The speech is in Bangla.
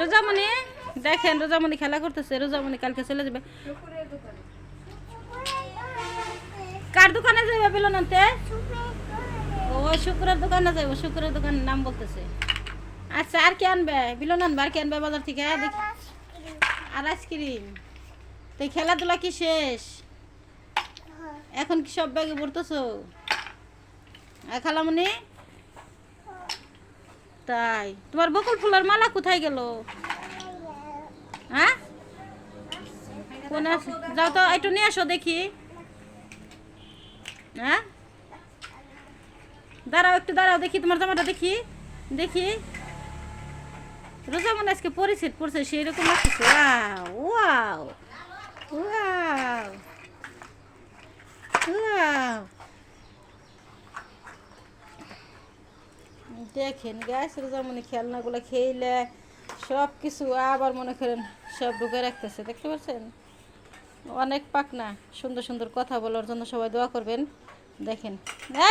রোজামণি, দেখেন রোজামণি খেলা করতেছে, রোজামণি কালকে চলে যাবে। কার দোকানে যাবে বিলন আনতে? ও, শুক্রের দোকানে যাব শুক্রের দোকানের নাম বলতেছে। আচ্ছা আর কি আনবে? বিলন আনবে, আর কি আনবে বাজার থেকে? দেখি আর আইসক্রিম। তো খেলাধুলা কি শেষ? এখন কি সব ব্যাগে পড়তেছো আর খালামণি তাই? তোমার বকুল ফুলের মালা কোথায় গেল? হ্যাঁ? কোন যাও তো, একটু নিয়ে আসো দেখি। হ্যাঁ? দাঁড়াও, একটু দাঁড়াও, দেখি তোমার জামাটা দেখি দেখি। রোজা মনে আজকে পরিচিত পড়ছে সেই রকম লাগতেছে। দেখেন গ্যাস মনে খেলনাগুলো খেলে সব কিছু আবার মনে করেন সব ঢুকে রাখতেছে, দেখতে পাচ্ছেন? অনেক পাক না সুন্দর সুন্দর কথা বলার জন্য সবাই দোয়া করবেন। দেখেন।